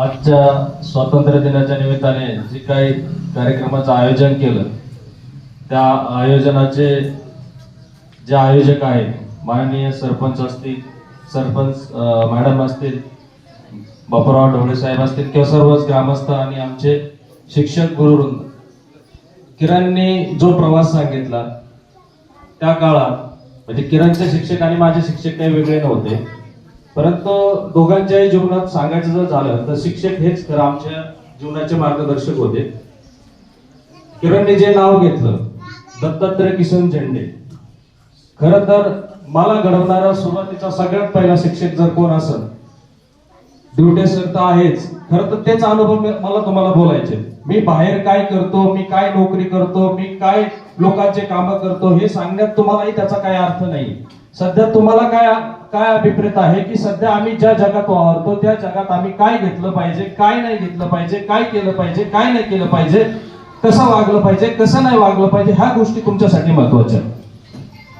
आजच्या स्वातंत्र्य दिनाच्या निमित्ताने जे काही कार्यक्रमाचं आयोजन केलं त्या आयोजनाचे जे आयोजक आहेत माननीय सरपंच असतील सरपंच मॅडम असतील बापूराव ढोळे साहेब असतील किंवा सर्वच ग्रामस्थ आणि आमचे शिक्षक गुरुवृंद किरणने जो प्रवास सांगितला त्या काळात म्हणजे किरणचे शिक्षक आणि माझे शिक्षक काही वेगळे नव्हते. परंतु दोघांच्याही जीवनात सांगायचं जर झालं तर शिक्षक हेच खरं आमच्या जीवनाचे मार्गदर्शक होते. किरणने जे नाव घेतलं दत्तात्रय किशन झेंडे. खर तर मला घडवणारा सुरुवातीचा सगळ्यात पहिला शिक्षक जर कोण असेल ड्युटे सर तर आहेच. खरं तर तेच अनुभव मला तुम्हाला बोलायचे. मी बाहेर काय करतो मी काय नोकरी करतो मी काय लोकांचे काम करतो हे सांगण्यात तुम्हालाही त्याचा काय अर्थ नाही. सध्या तुम्हाला काय काय अभिप्रेत आहे की सध्या आम्ही ज्या जगात वावरतो त्या जगात आम्ही काय घेतलं पाहिजे काय नाही घेतलं पाहिजे काय केलं पाहिजे काय नाही केलं पाहिजे कसं वागलं पाहिजे कसं नाही वागलं पाहिजे ह्या गोष्टी तुमच्यासाठी महत्त्वाच्या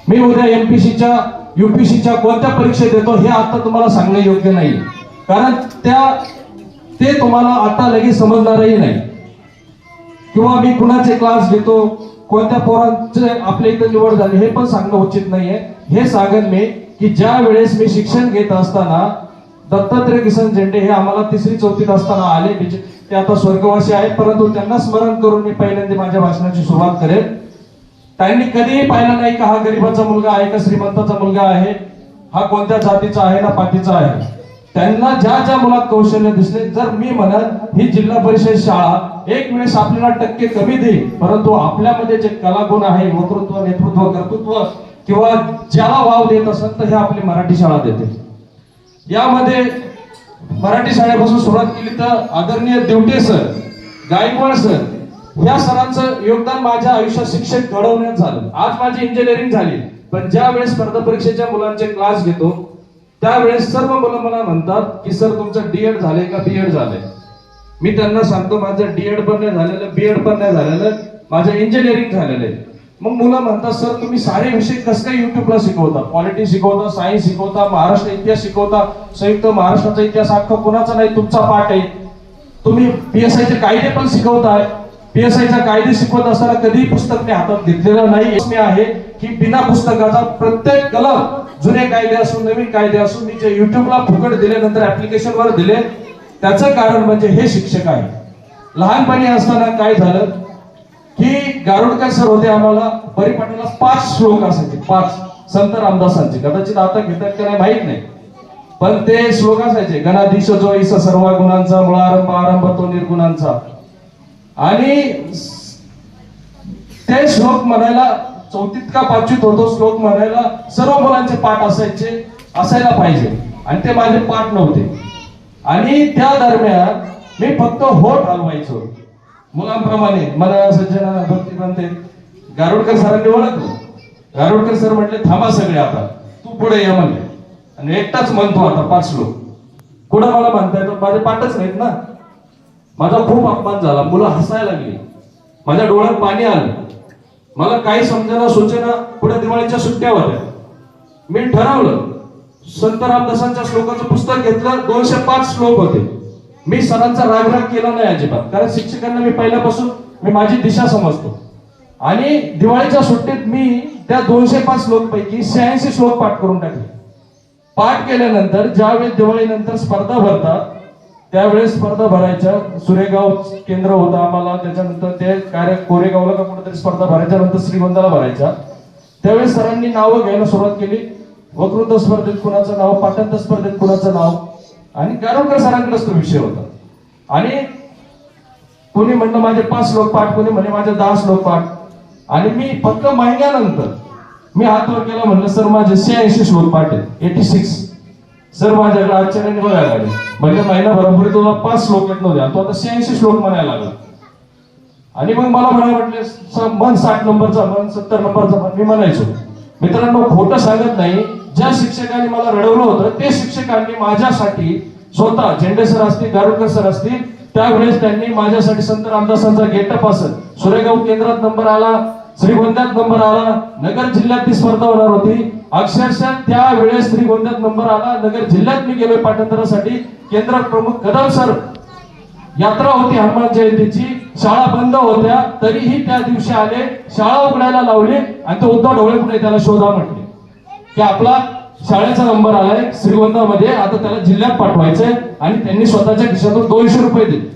मी उद्या एमपीसीच्या युपीसीच्या कोणत्या परीक्षेत देतो हे आता तुम्हाला सांगणं योग्य नाही. कारण त्या ते तुम्हाला आता लगेच समजणारही नाही. किंवा मी कुणाचे क्लास घेतो कोणत्या पोरांचे आपल्या इथं निवड झाली हे पण सांगणं उचित नाहीये. हे सांगेन मी की ज्या वेळेस मी शिक्षण घेत असताना दत्तात्रय किसन झेंडे हे आम्हाला तिसरी चौथीत असताना आले. ते आता स्वर्गवासी आहेत परंतु त्यांना स्मरण करून मी पहिल्यांदा माझ्या भाषणाची सुरुवात करेन. त्यांनी कधीही पाहिलं नाही का हा गरीबाचा मुलगा आहे का श्रीमंताचा मुलगा आहे. हा कोणत्या जातीचा आहे ना पातीचा आहे. त्यांना ज्या ज्या मुलात कौशल्य दिसले जर मी म्हणत ही जिल्हा परिषद शाळा एक वेळेस आपल्याला टक्के कमी देईल परंतु आपल्यामध्ये जे कलागुण आहे वक्तृत्व नेतृत्व कर्तृत्व किंवा ज्याला वाव देत असेल तर हे आपली मराठी शाळा देते. यामध्ये मराठी शाळेपासून सुरुवात केली तर आदरणीय देवटे सर गायकवाड सर या सरांचं योगदान माझ्या आयुष्यात शिक्षक घडवण्यात झालं. आज माझी इंजिनिअरिंग झाली. पण ज्या वेळेस स्पर्धा परीक्षेच्या मुलांचे क्लास घेतो त्यावेळेस सर्व मुलं मला म्हणतात की सर तुमचं डीएड झालंय का? बीएड झालंय. मी त्यांना सांगतो माझं डीएड पण नाही झालेलं बीएड पण नाही झालेलं माझं इंजिनिअरिंग झालेलं आहे. मग मुलं म्हणतात सर तुम्ही सारे विषय कसं काय युट्यूबला शिकवता? पॉलिटी शिकवता सायन्स शिकवता महाराष्ट्र इतिहास शिकवता? संयुक्त महाराष्ट्राचा इतिहास अख्खा कुणाचा नाही? तुमचा पाठ आहे. तुम्ही पीएसआय चे कायदे पण शिकवताय. पीएसआय चा कायदे शिकवत असताना कधीही पुस्तक मी हातात घेतलेलं नाही मी आहे की बिना पुस्तकाचा प्रत्येक कलम जुने कायदे असून नवीन कायदे असून मी जे युट्यूबला फुकट दिले नंतर ऍप्लिकेशन वर दिले त्याचं कारण म्हणजे हे शिक्षक आहे. लहानपणी असताना काय झालं की गारुडकर सर होते आम्हाला परिपाठाला पाच श्लोक असायचे पाच. संत रामदासांचे. कदाचित आता घेतात का नाही माहीत नाही. पण ते श्लोक असायचे गणाधीश जो इस सर्व गुणांचा मुळारंभ आरंभ तो निर्गुणांचा. आणि ते श्लोक म्हणायला चौथीत का पाचवीत होतो श्लोक म्हणायला सर्व मुलांचे पाठ असायचे असायला पाहिजे. आणि ते माझे पाठ नव्हते. आणि त्या दरम्यान मी फक्त होठ हलवायचो. मुलांप्रमाणे मला सज्जना भक्ती म्हणते गारुडकर सरांनी ओळखलं. गारुडकर सर म्हटले थांबा सगळे आता. तू पुढे ये म्हणले आणि एकटाच म्हणतो आता पाच लोक कुठं मला म्हणताय येतं माझे पाठच नाहीत ना. माझा खूप अपमान झाला. मुलं हसायला लागली. माझ्या डोळ्यात पाणी आलं. मला काही समजायला सूचना पुढे दिवाळीच्या सुट्ट्या होत्या. मी ठरवलं संत रामदासांच्या श्लोकाचं पुस्तक घेतलं दोनशे पाच श्लोक होते. मी सरांचा रागराग केला नाही अजिबात कारण शिक्षकांना मी पहिल्यापासून मी माझी दिशा समजतो. आणि दिवाळीच्या सुट्टीत मी त्या दोनशे पाच श्लोक पैकी शहाऐंशी श्लोक पाठ करून टाकले. पाठ केल्यानंतर ज्यावेळेस दिवाळीनंतर स्पर्धा भरतात त्यावेळेस स्पर्धा भरायच्या सुरेगाव केंद्र होतं आम्हाला त्याच्यानंतर ते कार्य कोरेगावला का कुठेतरी स्पर्धा भरायच्या नंतर श्रीगोंदाला भरायच्या. त्यावेळेस सरांनी नावं घ्यायला सुरुवात केली. वक्तृत्व स्पर्धेत कुणाचं नाव पाठांतर स्पर्धेत कुणाचं नाव? आणि गारवकर सरांकडेच तो विषय होता. आणि कोणी म्हणलं माझे पाच श्लोक पाठ कोणी म्हणे माझे दहा श्लोक पाठ. आणि मी फक्त महिन्यानंतर मी हात वर केला म्हणलं सर माझे शहाऐंशी श्लोक पाठ आहेत. एटी सिक्स सर माझ्याकडे आश्चर्याने बघायला लागले. म्हणजे महिनाभरापूर्वी तुला पाच श्लोक येत नव्हते. आणि तो आता शहाऐंशी श्लोक म्हणायला लागला. आणि मग मला म्हणायला म्हटले मन साठ नंबरचा मन सत्तर नंबरचा मन मी म्हणायचो. मित्रांनो खोटं सांगत नाही. ज्या शिक्षकांनी मला रडवलं होतं ते शिक्षकांनी माझ्यासाठी स्वतः झेंडे सर असतील गारुडकर सर असतील त्यावेळेस त्यांनी माझ्यासाठी संत रामदासांचा गेटअप असत सुरेगाव केंद्रात नंबर आला. श्रीगोंद्यात नंबर आला नगर जिल्ह्यात ती स्पर्धा होणार होती. अक्षरशः त्यावेळेस श्रीगोंद्यात नंबर आला. नगर जिल्ह्यात मी गेलोय पाठांतरासाठी केंद्र प्रमुख कदम सर यात्रा होती हनुमान जयंतीची. शाळा बंद होत्या तरीही त्या दिवशी आले. शाळा उघडायला लावली आणि तो उद्धव ढवळे पुढे त्याला शोधा म्हटले. की आपला शाळेचा नंबर आलाय श्रीगोंदामध्ये आता त्याला जिल्ह्यात पाठवायचंय आणि त्यांनी स्वतःच्या खिशातून दोनशे रुपये दिले.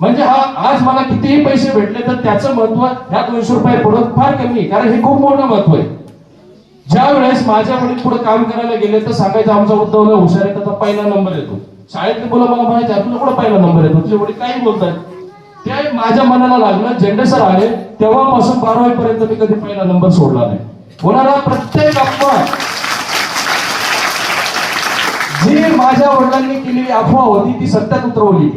म्हणजे हा आज मला कितीही पैसे भेटले तर त्याचं महत्त्व ह्या दोनशे रुपये पुढे फार कमी आहे कारण हे खूप मोठं महत्त्व आहे. ज्या वेळेस माझ्या वडील पुढे काम करायला गेले तर सांगायचं आमचा उद्धवला हुशार आहे पहिला नंबर येतो. शाळेतले मुलं मला म्हणायचे तुला कुठं पहिला नंबर येतो? तुझे वडील काही बोलतात ते माझ्या मनाला लागलं झेंडे सर आले तेव्हापासून बारावी पर्यंत मी कधी पहिला नंबर सोडला नाही. कोणाला प्रत्येक अफवा जी माझ्या वडिलांनी केलेली अफवा होती ती सत्यात उतरवली.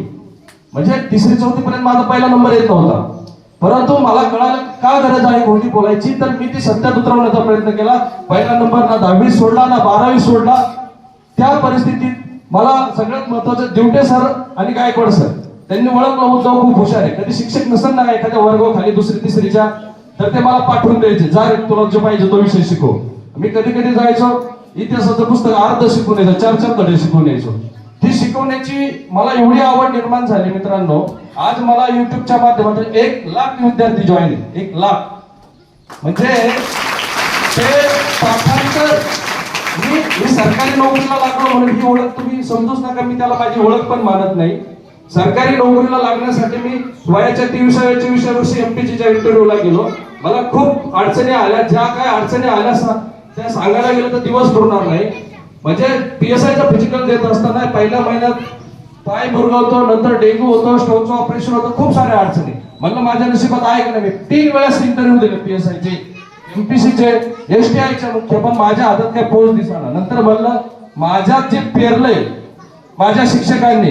म्हणजे तिसरी चौथी पर्यंत माझा पहिला नंबर येत नव्हता. परंतु मला कळालं का गरज आहे कोणती बोलायची? तर मी ती सत्यात उतरवण्याचा प्रयत्न केला. पहिला नंबर ना दहावी सोडला ना बारावी सोडला. त्या परिस्थितीत मला सगळ्यात महत्वाचं दिवटे सर आणि गायकवाड सर. त्यांनी ओळखलं होतं खूप हुशार आहे. कधी शिक्षक नसेल ना एखाद्या वर्गाखाली दुसरी तिसरीच्या तर ते मला पाठवून द्यायचे. जा रे तुला जो पाहिजे तो विषय शिकव. मी कधी कधी जायचो इतिहासाचं पुस्तक अर्ध शिकून यायचं चार चार धडे शिकून यायचो. ती शिकवण्याची मला एवढी आवड निर्माण झाली मित्रांनो आज मला युट्यूबच्या माध्यमातून एक लाख विद्यार्थी जॉईन एक लाख. म्हणजे ते पाठांतर मी मी सरकारी नोकरीला लागलो म्हणून ही ओळख तुम्ही समजूच नका मी त्याला माझी ओळख पण मानत नाही. सरकारी नोकरीला लागण्यासाठी मी वयाच्या तेविसाव्या चोवीसव्या वर्षी एमपीसीच्या इंटरव्ह्यूला गेलो. मला खूप अडचणी आल्या. ज्या काय अडचणी आल्या त्या सांगायला गेलं तर दिवस पुरणार नाही. म्हणजे पीएसआयचा फिजिकल देत असताना पहिल्या महिन्यात पाय मुरगवतो नंतर डेंग्यू होतो स्ट्रोकचं ऑपरेशन होतं खूप साऱ्या अडचणी. म्हणलं माझ्या नशिबात आहे की नाही? मी तीन वेळेस इंटरव्ह्यू दिले पीएसआयचे एमपीसीचे एसटीआयचे मुख्य पण माझ्या हातात काही पोच दिसणार नंतर म्हणलं माझ्यात जे पेरलंय माझ्या शिक्षकांनी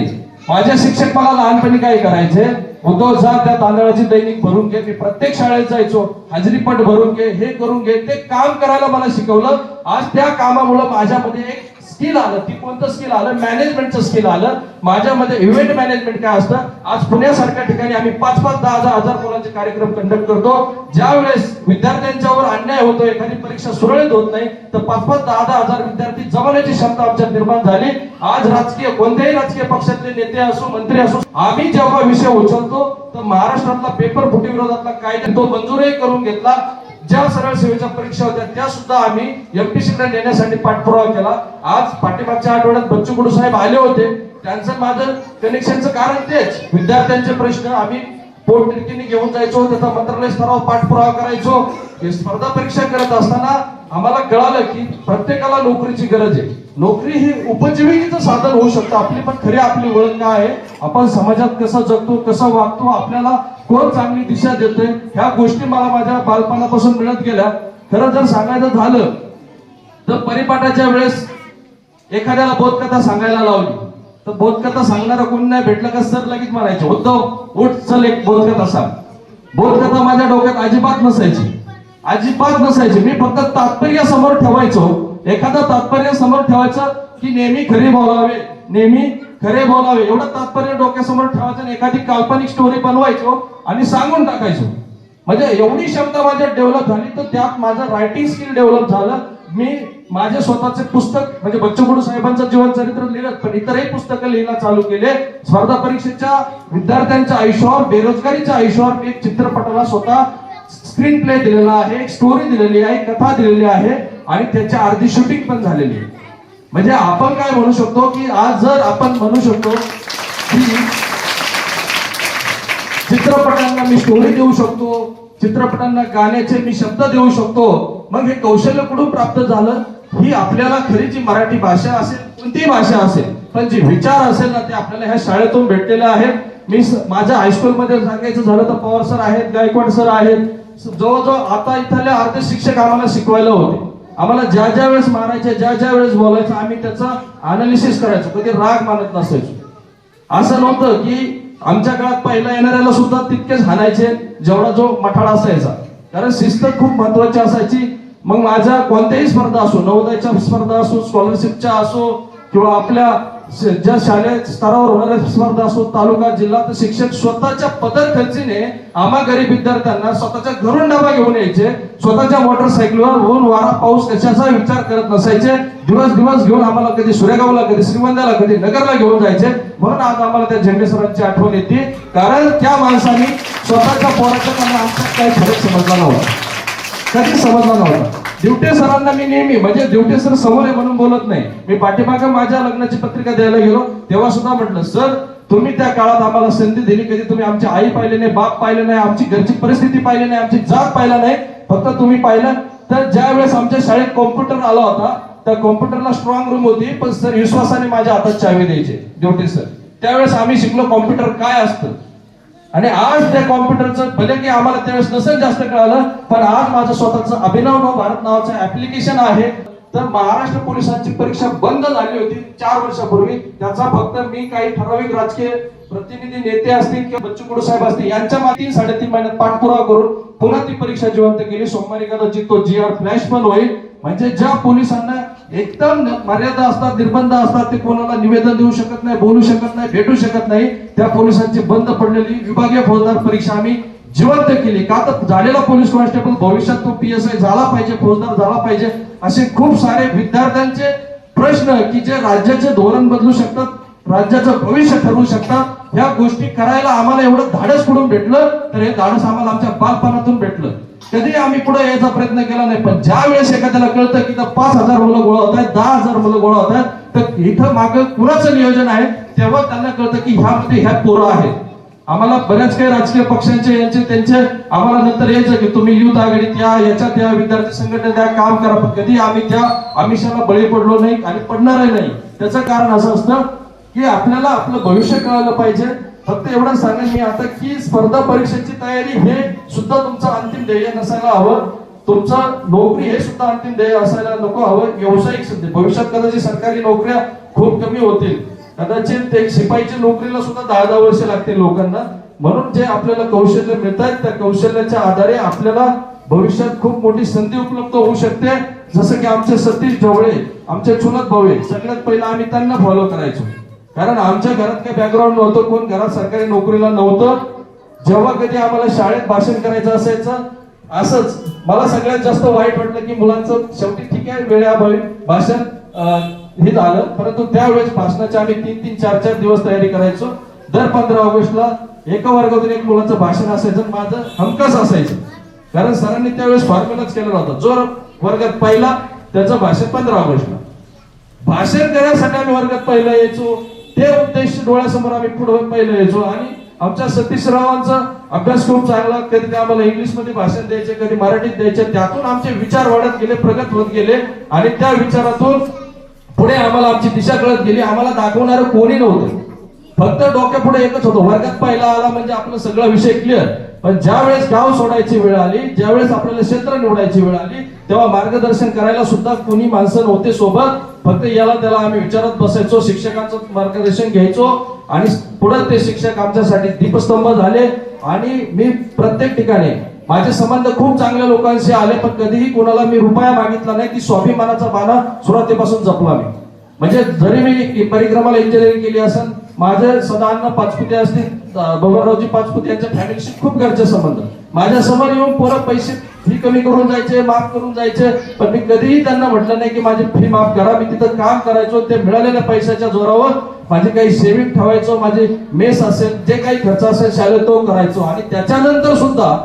माझ्या शिक्षक मला लहानपणी काय करायचे? होतो जा त्या तांदळाची दैनिक भरून घे. मी प्रत्येक शाळेत जायचो हजरीपट भरून घे हे करून घे. ते काम करायला मला शिकवलं. आज त्या कामामुळे माझ्यामध्ये एक स्किल आलं ती कोणतं स्किल आलं मॅनेजमेंटचं स्किल आलं माझ्यामध्ये इव्हेंट मॅनेजमेंट काय असतं आज पुण्यासारख्या ठिकाणी आम्ही पाच पाच दहा दहा हजार मुलांचे कार्यक्रम कंडक्ट करतो. ज्या वेळेस विद्यार्थ्यांच्यावर अन्याय होतो एखादी परीक्षा सुरळीत होत नाही तर पाच पाच दहा दहा हजार विद्यार्थी जमण्याची क्षमता आमच्यात निर्माण झाली. आज राजकीय कोणत्याही राजकीय पक्षातले नेते असो मंत्री असो आम्ही जेव्हा विषय उचलतो तर महाराष्ट्रातला पेपर फुटी विरोधातला कायदा तो मंजूरही करून घेतला. ज्या सरळ सेवेच्या परीक्षा होत्या त्या सुद्धा आम्ही एमपीसी नेण्यासाठी पाठपुरावा केला. आज पाठीमागच्या आठवड्यात बच्चू कडू साहेब आले होते. त्यांचं माझं कनेक्शनचं कारण तेच. विद्यार्थ्यांचे प्रश्न आम्ही पोटतिडकीने घेऊन जायचो त्याचा मंत्रालय स्तरावर पाठपुरावा करायचो. हे स्पर्धा परीक्षा करत असताना आम्हाला कळालं की प्रत्येकाला नोकरीची गरज आहे. नोकरी ही उपजीविकेचं साधन होऊ शकतं. आपली पण खरी आपली ओळख काय आहे. आपण समाजात कसं जगतो कसं वागतो आपल्याला कोण चांगली दिशा देते ह्या गोष्टी मला माझ्या बालपणापासून मिळत गेल्या. खरं जर सांगायचं झालं तर परिपाठाच्या वेळेस एखाद्याला बोधकथा सांगायला लावली. तर बोधकथा सांगणारा कोणी नाही भेटलं का सर लगेच म्हणायचे उद्धव उठ चल एक बोधकथा सांग. बोधकथा माझ्या डोक्यात अजिबात नसायची. अजिबात नसायची. मी फक्त तात्पर्य समोर ठेवायचो. एखादं तात्पर्य समोर ठेवायचं की नेहमी खरे बोलावे नेहमी खरे बोलावे. एवढं तात्पर्य डोक्यासमोर ठेवायचं आणि एखादी काल्पनिक स्टोरी बनवायचो आणि सांगून टाकायचो. म्हणजे एवढी क्षमता माझ्यात डेव्हलप झाली तर त्यात माझं रायटिंग स्किल डेव्हलप झालं. मी माझे स्वतःचे पुस्तक म्हणजे बच्चू साहेबांचं जीवन चरित्र लिहिलं पण इतरही पुस्तकं लिहिला चालू केले. स्पर्धा परीक्षेच्या विद्यार्थ्यांच्या आयुष्यावर बेरोजगारीच्या आयुष्यावर मी एक चित्रपटाला स्वतः स्क्रीन प्ले दिलेला आहे एक स्टोरी दिलेली आहे कथा दिलेली आहे आणि त्याच्या अर्धी शूटिंग पण झालेली आहे. म्हणजे आपण काय म्हणू शकतो की आज जर आपण म्हणू शकतो की चित्रपटांना मी स्टोरी देऊ शकतो चित्रपटांना गाण्याचे मी शब्द देऊ शकतो मग हे कौशल्य कुठून प्राप्त झालं? ही आपल्याला खरी जी मराठी भाषा असेल कोणतीही भाषा असेल पण जे विचार असेल ना ते आपल्याला ह्या शाळेतून भेटलेले आहेत. मी माझ्या हायस्कूलमध्ये सांगायचं झालं तर पवार सर आहेत गायकवाड सर आहेत. जवळजवळ आता इथले अर्धे शिक्षक आम्हाला शिकवायला होते. आम्हाला ज्या ज्या वेळेस मारायचे ज्या ज्या वेळेस बोलायचं आम्ही त्याचं अनालिसिस करायचो. कधी राग मानत नसायचो. असं नव्हतं की आमच्या काळात पहिला येणाऱ्याला सुद्धा तितकेच हाणायचे जेवढा जो मठाळा असायचा. कारण शिस्त खूप महत्वाची असायची. मग माझ्या कोणत्याही स्पर्धा असो नवोदयच्या स्पर्धा असो स्कॉलरशिपच्या असो किंवा आपल्या ज्या शालेय स्तरावर होणाऱ्या स्पर्धा असो तालुका जिल्हा तर शिक्षक स्वतःच्या पदर खर्चीने आम्हा गरीब विद्यार्थ्यांना स्वतःच्या घरून डबा घेऊन यायचे स्वतःच्या मोटरसायकलवर ऊन वारा पाऊस कशाचा विचार करत नसायचे दिवस दिवस घेऊन आम्हाला कधी सुरेगावला कधी श्रीमंताला कधी नगरला घेऊन जायचे म्हणून आज आम्हाला त्या झेंडे सरांची आठवण येते. कारण त्या माणसाने स्वतःच्या पोराच्या त्यांना आमचा काही फरक समजला नव्हता. कधी समजला नव्हता. दिवटे सरांना मी नेहमी म्हणजे दिवटे सर समोर आहे म्हणून बोलत नाही. मी पाठीमागं माझ्या लग्नाची पत्रिका द्यायला गेलो तेव्हा सुद्धा म्हटलं सर तुम्ही त्या काळात आम्हाला संधी दिली कधी? तुम्ही आमची आई पाहिले नाही बाप पाहिले नाही आमची घरची परिस्थिती पाहिली नाही आमची जात पाहिला नाही. फक्त तुम्ही पाहिलं. तर ज्या वेळेस आमच्या शाळेत कॉम्प्युटर आला होता त्या कॉम्प्युटरला स्ट्रॉंग रूम होती पण सर विश्वासाने माझ्या हातात चावी द्यायचे ड्युटी सर. त्यावेळेस आम्ही शिकलो कॉम्प्युटर काय असतं. आणि आज त्या कॉम्प्युटरचं भले की आम्हाला त्यावेळेस नसेल जास्त कळालं पण आज माझं स्वतःचं अभिनव नो भारत नावाचं ऍप्लिकेशन आहे. तर महाराष्ट्र पोलिसांची परीक्षा बंद झाली होती चार वर्षापूर्वी. त्याचा फक्त मी काही ठराविक राजकीय प्रतिनिधी नेते असतील किंवा बच्चू कडू साहेब असतील यांच्या माती साडेतीन महिन्यात पाठपुरावा करून पुन्हा ती परीक्षा जिवंत केली. सोमवारी कदाचित तो जी आर फ्लॅश पण होईल. म्हणजे ज्या पोलिसांना एकदम मर्यादा असतात निर्बंध असतात ते कोणाला निवेदन देऊ शकत नाही बोलू शकत नाही भेटू शकत नाही त्या पोलिसांची बंद पडलेली विभागीय फौजदार परीक्षा आम्ही जिवंत केली. का तर झालेला पोलीस कॉन्स्टेबल भविष्यात तो पी एस आय झाला पाहिजे फौजदार झाला पाहिजे असे खूप सारे विद्यार्थ्यांचे प्रश्न की जे राज्याचे धोरण बदलू शकतात राज्याचं भविष्य ठरवू शकतात ह्या गोष्टी करायला आम्हाला एवढं धाडस कुठून भेटलं? तर हे धाडस आम्हाला आमच्या बालपणातून भेटलं. कधी आम्ही पुढे यायचा प्रयत्न केला नाही पण ज्या वेळेस एखाद्याला कळतं की पाच हजार मुलं गोळा होत आहेत दहा हजार मुलं गोळा होत आहेत तर इथं माग कुणाचं नियोजन आहे? तेव्हा त्यांना कळतं की ह्यामध्ये ह्या पोरं आहेत. आम्हाला बऱ्याच काही राजकीय पक्षांचे यांचे त्यांचे आम्हाला नंतर यायचं की तुम्ही युथ आघाडीत या याच्यात या विद्यार्थी संघटनेत द्या काम करा. पण कधी आम्ही त्या आमिषाला बळी पडलो नाही आणि पडणारही नाही. त्याचं कारण असं असतं की आपल्याला आपलं भविष्य कळालं पाहिजे. फक्त एवढं सांगेन मी आता की स्पर्धा परीक्षेची तयारी हे सुद्धा तुमचं अंतिम ध्येय नसायला हवं. तुमचं नोकरी हे सुद्धा अंतिम ध्येय असायला नको हवं. व्यावसायिक संधी. भविष्यात कदाचित सरकारी नोकऱ्या खूप कमी होतील. कदाचित ते शिपाईच्या नोकरीला सुद्धा दहा दहा वर्ष लागतील लोकांना. म्हणून जे आपल्याला कौशल्य मिळतात त्या कौशल्याच्या आधारे आपल्याला भविष्यात खूप मोठी संधी उपलब्ध होऊ शकते. जसं की आमचे सतीश ढवळे आमचे चुलत भावे सगळ्यात पहिला आम्ही त्यांना फॉलो करायचो. कारण आमच्या घरात काही बॅकग्राऊंड नव्हतं कोण घरात सरकारी नोकरीला नव्हतं. जेव्हा कधी आम्हाला शाळेत भाषण करायचं असायचं असंच. मला सगळ्यात जास्त वाईट वाटलं की मुलांचं शेवटी ठीक आहे वेळेअभावी भाषण. हे झालं. परंतु त्यावेळेस भाषणाची आम्ही तीन तीन चार चार दिवस तयारी करायचो. दर पंधरा ऑगस्टला एका वर्गातून एक मुलाचं भाषण असायचं माझं हमखास असायचं. कारण सरांनी त्यावेळेस फॉर्म्युलाच केलेला होता. जो वर्गात पहिला त्याचं भाषण पंधरा ऑगस्टला. भाषण करण्यासाठी आम्ही वर्गात पहिला यायचो. ते उद्देश डोळ्यासमोर आम्ही पुढे पहिलं यायचो. आणि आमच्या सतीश रावांचा अभ्यास खूप चांगला. कधी ते आम्हाला इंग्लिशमध्ये भाषण द्यायचे कधी मराठीत द्यायचे. त्यातून आमचे विचार वाढत गेले प्रगत होत गेले. आणि त्या विचारातून पुढे आम्हाला आमची दिशा कळत गेली. आम्हाला दाखवणारं कोणी नव्हतं. फक्त डोक्या पुढे एकच होतं. वर्गात पहिला आला म्हणजे आपला सगळा विषय क्लिअर पण ज्या वेळेस गाव सोडायची वेळ आली ज्या वेळेस आपल्याला क्षेत्र निवडायची वेळ आली तेव्हा मार्गदर्शन करायला सुद्धा कोणी माणसं नव्हते सोबत. फक्त याला त्याला आम्ही विचारत बसायचो शिक्षकांचं मार्गदर्शन घ्यायचो आणि पुढे ते शिक्षक आमच्यासाठी दीपस्तंभ झाले. आणि मी प्रत्येक ठिकाणी माझे संबंध खूप चांगल्या लोकांशी आले पण कधीही कोणाला मी रुपया मागितला नाही की स्वाभिमानाचा बाणा सुरुवातीपासून जपला मी. म्हणजे जरी मी परिक्रमाला इंजिनिअरिंग केली असेल माझे सदा पाचपुते असतील अं, बबनरावजी पाचपुते यांच्या फॅमिलीशी खूप घरचे संबंध. माझ्यासमोर येऊन पोरं पैसे फी कमी करून जायचे माफ करून जायचे पण मी कधीही त्यांना म्हटलं नाही की माझी फी माफ करा मी तिथं काम करायचो ते मिळालेल्या पैशाच्या जोरावर माझी काही सेविंग ठेवायचो माझी मेस असेल जे काही खर्च असेल शाळेत तो करायचो. आणि त्याच्यानंतर सुद्धा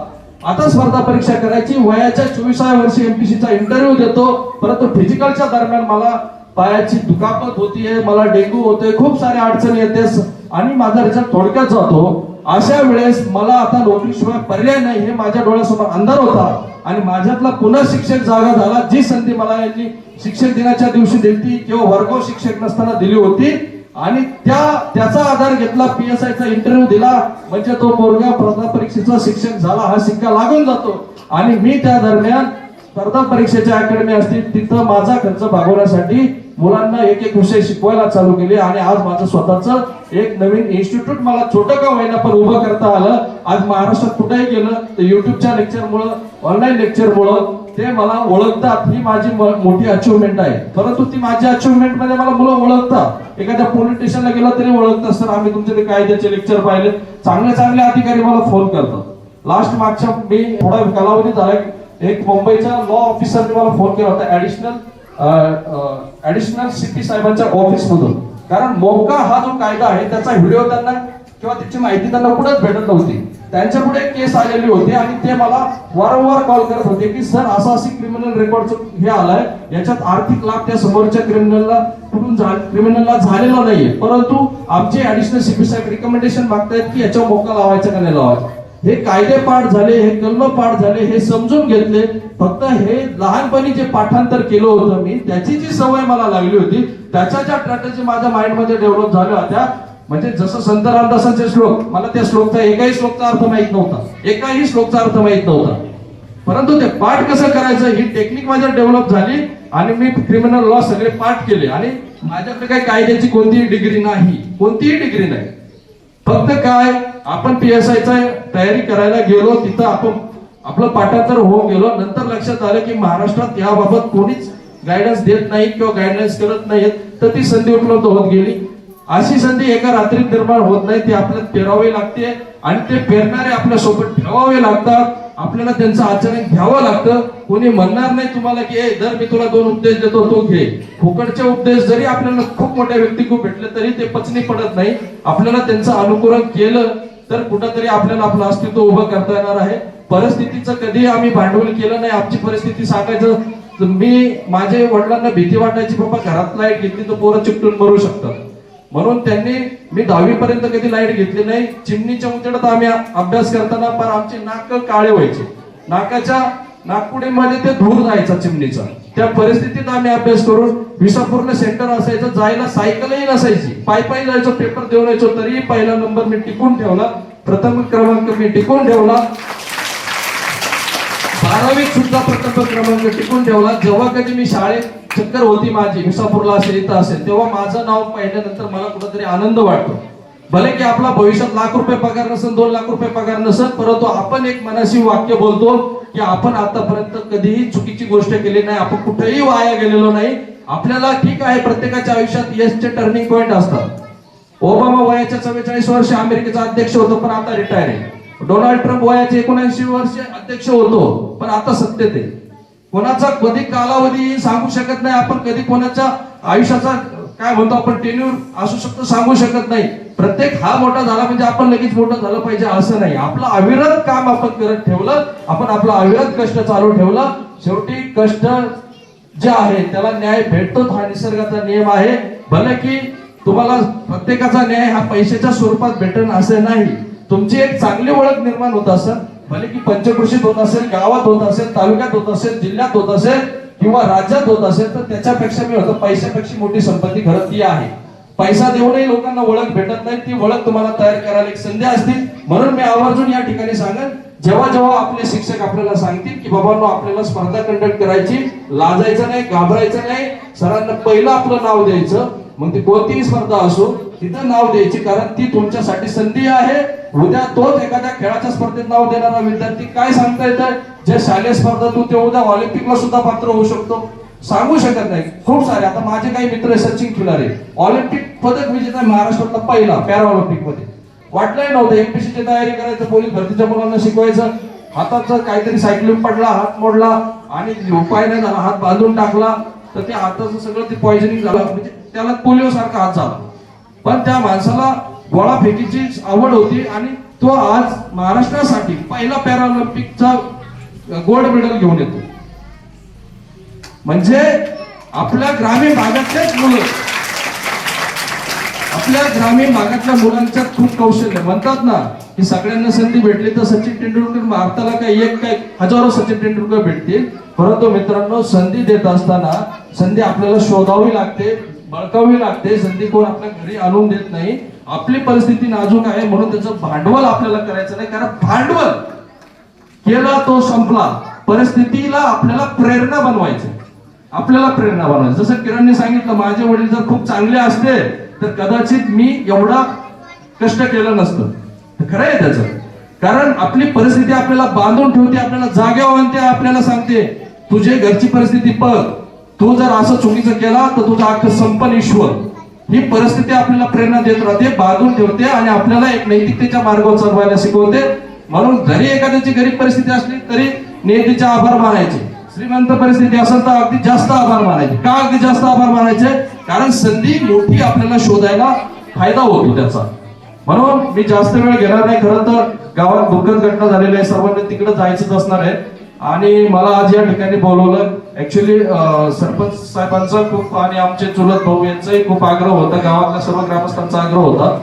आता स्पर्धा परीक्षा करायची. वयाच्या चोवीसाव्या वर्षी एमपीसीचा इंटरव्ह्यू देतो. परंतु फिजिकलच्या दरम्यान मला पायाची दुखापत होतीये मला डेंग्यू होतोय खूप साऱ्या अडचणी येते. आणि माझा रिझल्ट थोडक्यात जातो. अशा वेळेस मला आता नोकरीशिवाय पर्याय नाही. हे माझ्या डोळ्यासमोर अंधार होता. आणि माझ्यातला पुन्हा शिक्षक जागा झाला. जी संधी मला यांनी शिक्षक दिनाच्या दिवशी दिली किंवा वर्गो शिक्षक नसताना दिली होती. आणि त्या त्याचा आधार घेतला पी एस आयचा इंटरव्ह्यू दिला म्हणजे तो पोरगा स्पर्धा परीक्षेचा शिक्षक झाला हा शिक्का लागून जातो. आणि मी त्या दरम्यान स्पर्धा परीक्षेच्या अकॅडमी असतील तिथं माझा खर्च भागवण्यासाठी मुलांना एक एक विषय शिकवायला चालू केले आणि आज माझं स्वतःच एक नवीन इन्स्टिट्यूट मला छोटं का होईना पण उभं करता आलं. आज महाराष्ट्रात कुठेही गेलं तर युट्यूबच्या लेक्चरमुळं ऑनलाईन लेक्चरमुळं ते मला ओळखतात. ही माझी मोठी अचिव्हमेंट आहे. परंतु ती माझी अचिव्हमेंटमध्ये मला मुलं ओळखतात. एखाद्या पोलीस स्टेशनला गेला तरी ओळखतात. सर आम्ही तुमचे ते कायद्याचे लेक्चर पाहिले. चांगले चांगले अधिकारी मला फोन करतात. लास्ट मागच्या मी थोडा कालावधी झाला एक मुंबईच्या लॉ ऑफिसरने मला फोन केला होता. ऍडिशनल ऍडिशनल सीपी साहेबांच्या ऑफिस मधून. कारण मोका हा जो कायदा आहे त्याचा व्हिडिओ त्यांना किंवा त्याची माहिती त्यांना कुठेच भेटत नव्हती. त्यांच्या पुढे केस आलेली होती आणि ते मला वारंवार कॉल करत होते की सर असं अशी क्रिमिनल रेकॉर्ड हे आलाय. याच्यात आर्थिक लाभ त्या समोरच्या क्रिमिनलला कुठून क्रिमिनलला झालेला नाहीये. परंतु आमचे ऍडिशनल सीपी साहेब रिकमेंडेशन मागतायत की याच्यावर मोका लावायचा का नाही लावायचा? हे कायदे पाठ झाले हे कलम पाठ झाले हे समजून घेतले. फक्त हे लहानपणी जे पाठांतर केलं होतं मी त्याची जी सवय मला लागली होती त्याच्या ज्या स्ट्रॅटेजी माझ्या माइंडमध्ये डेव्हलप झाल्या होत्या म्हणजे जसं संत रामदासांचे श्लोक मला त्या श्लोकचा एकाही श्लोकचा अर्थ माहीत नव्हता. एकाही श्लोकचा अर्थ माहीत नव्हता. परंतु ते पाठ कसं करायचं ही टेक्निक माझ्या डेव्हलप झाली आणि मी क्रिमिनल लॉ सगळे पाठ केले. आणि माझ्याकडे काही कायद्याची कोणतीही डिग्री नाही. कोणतीही डिग्री नाही. फक्त काय आपण पी एस आयचा तयारी करायला गेलो तिथं आपण आपलं पाठांतर होऊन गेलो. नंतर लक्षात आलं की महाराष्ट्रात याबाबत कोणीच गायडन्स देत नाही किंवा गायडन्स करत नाहीत. तर ती संधी उपलब्ध होत गेली. अशी संधी एका रात्रीत निर्माण होत नाही ती आपल्याला पेरावी लागते आणि ते पेरणारे आपल्यासोबत ठेवावे लागतात. आपल्याला त्यांचं आचरण घ्यावं लागतं. कोणी म्हणणार नाही तुम्हाला की जर दर मी तुला दोन उपदेश देतो तो घे. फुकटचे उपदेश जरी आपल्याला खूप मोठ्या व्यक्ती खूप भेटले तरी ते पचनी पडत नाही. आपल्याला त्यांचं अनुकरण केलं तर कुठंतरी आपल्याला आपलं अस्तित्व उभं करता येणार आहे. परिस्थितीचं कधी आम्ही भांडवल केलं नाही. आमची परिस्थिती सांगायचं तर मी माझे वडिलांना भीती वाटायची बाबा घरात लाइट घेतली तर पोरं चिकटून मरू शकतात. म्हणून त्यांनी मी दहावी पर्यंत कधी लाइट घेतली नाही. चिमणीच्या उंचडत आम्ही अभ्यास करताना पण आमचे नाक काळे व्हायचे. नाकाच्या नागपुडीमध्ये ते धूर जायचा चिमणीचा. त्या परिस्थितीत आम्ही अभ्यास करून विसापूर्ण सेंटर असायचं जायला सायकलही नसायची. पाय पायी जायचो पेपर देऊन यायचो तरीही पहिला नंबर मी टिकून ठेवला. प्रथम क्रमांक मी टिकून ठेवला. बारावीत सुद्धा प्रथम क्रमांक टिकून ठेवला. जेव्हा कधी मी शाळेत चक्कर होती माझी विसापूरला असेल इथं असेल तेव्हा माझं नाव पाहिल्यानंतर मला कुठेतरी आनंद वाटतो. भले की आपला भविष्यात लाख रुपये पगार नसेल दोन लाख रुपये पगार नसेल परंतु आपण एक मनाशी वाक्य बोलतो की आपण आतापर्यंत कधीही चुकीची गोष्ट केली नाही आपण कुठेही वाया गेलेलो नाही. आपल्याला ठीक आहे प्रत्येकाच्या आयुष्यात यशचे टर्निंग पॉईंट असतात. ओबामा वयाच्या चव्वेचाळीस वर्ष अमेरिकेचा अध्यक्ष होतो पण आता रिटायर आहे. डोनाल्ड ट्रम्प वयाचे एकोणऐंशी वर्ष अध्यक्ष होतो पण आता सत्तेत आहे. कोणाचा कधी कालावधी सांगू शकत नाही आपण कधी कोणाच्या आयुष्याचा काय म्हणतो आपण टेन्यूर असू शकतो सांगू शकत नाही. प्रत्येक हा मोठा झाला म्हणजे आपण लगेच मोठं झालं पाहिजे असं नाही. आपलं अविरत काम आपण करत ठेवलं आपण आपलं अविरत कष्ट चालू ठेवलं. शेवटी कष्ट जे आहे त्याला न्याय भेटतोच हा निसर्गाचा नियम आहे. भले की तुम्हाला प्रत्येकाचा न्याय हा पैशाच्या स्वरूपात भेटेल असं नाही. तुमची एक चांगली ओळख निर्माण होत असेल भले की पंचकृषीत होत असेल गावात होत असेल तालुक्यात होत असेल जिल्ह्यात होत असेल किंवा राज्यात होत असेल तर त्याच्यापेक्षा मी होतो पैशापेक्षा मोठी संपत्ती खरं ती आहे. पैसा देऊनही लोकांना ओळख भेटत नाही ती ओळख तुम्हाला तयार करायला एक संधी असतील. म्हणून मी आवर्जून या ठिकाणी सांगेन जेव्हा जेव्हा आपले शिक्षक आपल्याला सांगतील की बाबांनो आपल्याला स्पर्धा कंडक्ट करायची लाजायचं नाही घाबरायचं नाही सरांना पहिलं आपलं नाव द्यायचं मग ती कोणतीही स्पर्धा असो तिथं नाव द्यायची कारण ती तुमच्यासाठी संधी आहे. उद्या तोच एखाद्या खेळाच्या स्पर्धेत नाव देणारा विद्यार्थी काय सांगता येतं जे शालेय स्पर्धातून ते उद्या ऑलिम्पिकला सुद्धा पात्र होऊ शकतो. सांगू शकत नाही. खूप सारे. आता माझे काही मित्र सचिन खिलारे. ऑलिम्पिक पदक विजेता महाराष्ट्रातला पहिला पॅरा ऑलिम्पिकमध्ये वाटलंही नव्हतं एमपीसीची तयारी करायचं पोलीस भरतीच्या मुलांना शिकवायचं. हाताचं काहीतरी सायकलिंग पडला हात मोडला आणि उपाय नाही झाला हात बांधून टाकला तर ते हाताचं सगळं ते पॉइझनिंग झालं. म्हणजे त्याला पोलिओ सारखा हात झाला. पण त्या माणसाला गोळा फेकीची आवड होती आणि तो आज महाराष्ट्रासाठी पहिला पॅराऑलिम्पिकचा गोल्ड मेडल घेऊन येतो. म्हणजे आपल्या ग्रामीण भागातलेच मुलं आपल्या ग्रामीण भागातल्या मुलांच्यात खूप कौशल्य. म्हणतात ना की सगळ्यांना संधी भेटली तर सचिन तेंडुलकर भारताला काही एक काही हजारो सचिन तेंडुलकर भेटतील. परंतु मित्रांनो संधी देत असताना संधी आपल्याला शोधावी लागते. बळकावी लागते संधी कोण आपल्या घरी आणून देत नाही. आपली परिस्थिती नाजूक आहे म्हणून त्याचं भांडवल आपल्याला करायचं नाही कारण भांडवल केला तो संपला. परिस्थितीला आपल्याला प्रेरणा बनवायची. आपल्याला प्रेरणा बनवायची. जसं किरणने सांगितलं माझे वडील जर खूप चांगले असते तर कदाचित मी एवढा कष्ट केलं नसतं. खरं आहे त्याचं. कारण आपली परिस्थिती आपल्याला बांधून ठेवते आपल्याला जाग्यावर आणते आपल्याला सांगते तुझे घरची परिस्थिती बघ तू जर असं चुकीचं केला तर तुझा हक्क संपन ईश्वर. ही परिस्थिती आपल्याला प्रेरणा देत राहते बाजून ठेवते आणि आपल्याला एक नैतिकतेच्या मार्गावर चालवायला शिकवते. म्हणून जरी एखाद्याची गरीब परिस्थिती असली तरी नेतीचे आभार मानायचे. श्रीमंत परिस्थिती असेल तर अगदी जास्त आभार मानायचे. का अगदी जास्त आभार मानायचे? कारण संधी मोठी आपल्याला शोधायला फायदा होतो त्याचा. म्हणून मी जास्त वेळ घेणार नाही खरं तर गावात दुःखद घटना झालेली आहे. सर्वांनी तिकडे जायचंच असणार आहे. आणि मला आज या ठिकाणी बोलवलं ऍक्च्युली uh, सरपंच साहेबांचा खूप आणि आमचे चुलत भाऊ यांचाही खूप आग्रह होता. गावातल्या सर्व ग्रामस्थांचा आग्रह होता.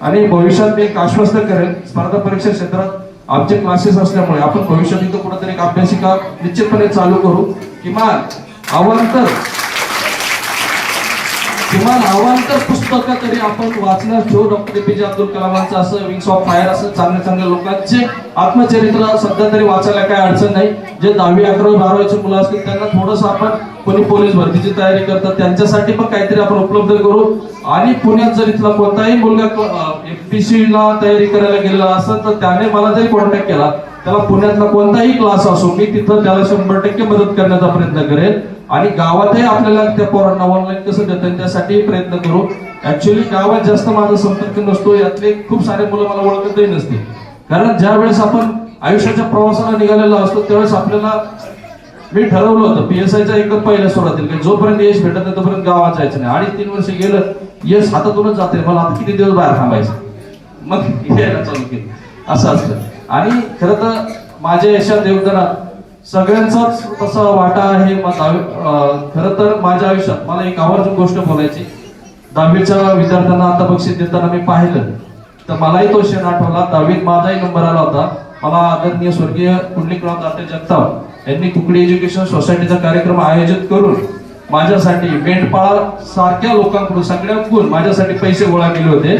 आणि भविष्यात मी एक आश्वस्त करेल स्पर्धा परीक्षा क्षेत्रात आमचे क्लासेस असल्यामुळे आपण भविष्यात इथं कुठेतरी एक अभ्यासिका निश्चितपणे चालू करू. किमान अवांतर किमान अवांतर पुस्तकं तरी आपण वाचण्यास ठेवू डॉक्टर एपीजे अब्दुल कलामांचं असं विंग्स ऑफ फायर असं चांगल्या चांगल्या लोकांचे आत्मचरित्र सध्या तरी वाचायला काय अडचण नाही. जे दहावी अकरावी बारावीचे मुलं असतील त्यांना थोडस आपण कोणी पोलीस भरतीची तयारी करतात. त्यांच्यासाठी पण काहीतरी आपण उपलब्ध करू. आणि पुण्यात जर इथला कोणताही मुलगा एफपीसी ला तयारी करायला गेलेला असेल तर त्याने मला जरी कॉन्टॅक्ट केला त्याला पुण्यातला कोणताही क्लास असो मी तिथं त्याला शंभर टक्के मदत करण्याचा प्रयत्न करेल आणि गावातही आपल्याला त्या पोरांना ऑनलाईन कसं देता येईल त्यासाठी प्रयत्न करू. ऍक्च्युली गावात जास्त माझा संपर्क नसतो यातले खूप सारे मुलं मला ओळखतही नसते कारण ज्या वेळेस आपण आयुष्याच्या प्रवासाला निघालेला असतो त्यावेळेस आपल्याला मी ठरवलं होतं पीएसआयच्या एकदम पहिल्या सुरुवातील की जोपर्यंत यश भेटत नाही तोपर्यंत गावात जायचं नाही. अडीच तीन वर्ष गेलं यश हातातूनच जाते मला आता किती दिवस बाहेर थांबायचं? मग यायला चालू केलं. असं असतं. आणि खरं तर माझ्या यशात योगदानात सगळ्यांचाच तसा वाटा आहे खर तर माझ्या आयुष्यात. मला एक आवर्जून गोष्ट बोलायची. दहावीच्या विद्यार्थ्यांना आता बक्षीस देताना मी पाहिलं. तर मलाही तो क्षण आठवला. दहावीत माझाही नंबर आला होता. मला आदरणीय स्वर्गीय कुंडलिकराव दाते जगताप यांनी कुकडी एज्युकेशन सोसायटीचा कार्यक्रम आयोजित करून माझ्यासाठी मेंढपाळ सारख्या लोकांकडून सगळ्यांकडून माझ्यासाठी पैसे गोळा केले होते.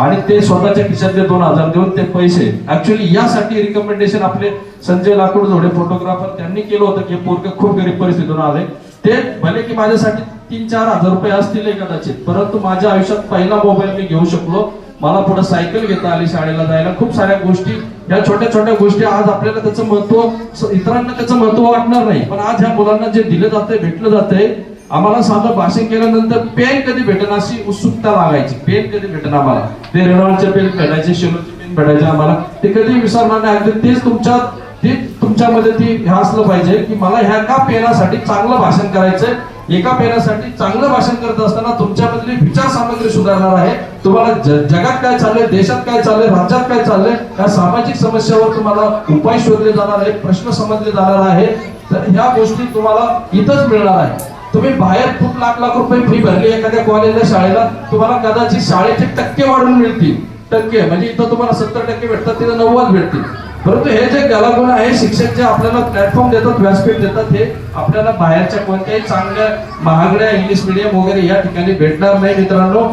आणि ते स्वतःच्या खिशातले दोन हजार देऊन ते पैसे. ऍक्च्युली यासाठी रिकमेंडेशन आपले संजय लाकूड जोडे फोटोग्राफर त्यांनी केलं होतं की पोरग खूप गरीब परिस्थितीतून आले ते भले की माझ्यासाठी तीन चार हजार रुपये असतील कदाचित परंतु माझ्या आयुष्यात पहिला मोबाईल मी घेऊ शकलो. मला पुढे सायकल घेता आली शाळेला जायला. खूप साऱ्या गोष्टी या छोट्या छोट्या गोष्टी आज आपल्याला त्याचं महत्त्व इतरांना त्याचं महत्त्व वाटणार नाही. पण आज ह्या मुलांना जे दिलं जातंय भेटलं जातंय आम्हाला साधं भाषण केल्यानंतर पेन कधी भेटन अशी उत्सुकता लागायची. पेन कधी भेटन आम्हाला? ते रेनॉल्डचे पेन भेटायचे शेलोचे पेन भेटायचे आम्हाला. ते कधी विसरणार नाही. अगदी तेच तुमच्या ते तुमच्यामध्ये ती हे असलं पाहिजे की मला ह्या का पेनासाठी चांगलं भाषण करायचंय. एका पेनासाठी चांगलं भाषण करत असताना तुमच्यामधली विचार सामग्री सुधारणार आहे. तुम्हाला जगात काय चाललंय देशात काय चाललंय राज्यात काय चाललंय या सामाजिक समस्यावर तुम्हाला उपाय शोधले जाणार आहे प्रश्न समजले जाणार आहे. तर ह्या गोष्टी तुम्हाला इथंच मिळणार आहे तुम्ही बाहेर खूप लाख लाख रुपये फी भरली एखाद्या कॉलेजला शाळेला तुम्हाला कदाचित शाळेचे टक्के वाढून मिळतील. टक्के म्हणजे इथं तुम्हाला सत्तर टक्के भेटतात तिथं नव्वद भेटतील. परंतु हे जे गलागुण आहे शिक्षक जे आपल्याला प्लॅटफॉर्म देतात व्यासपीठ देतात हे आपल्याला बाहेरच्या कोणत्याही चांगल्या महागड्या इंग्लिश मिडियम वगैरे या ठिकाणी भेटणार नाही मित्रांनो.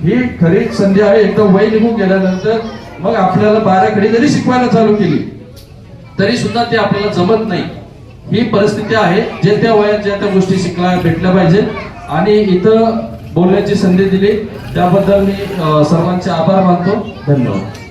ही खरी संधी आहे. एकदम वय निघून गेल्यानंतर मग आपल्याला बाराकडे जरी शिकवायला चालू केली तरी सुद्धा ते आपल्याला जमत नाही. ही परिस्थिती आहे जे त्या वयात ज्या त्या गोष्टी शिकल्या भेटल्या पाहिजेत आणि इथं बोलण्याची संधी दिली. त्याबद्दल मी सर्वांचे आभार मानतो. धन्यवाद.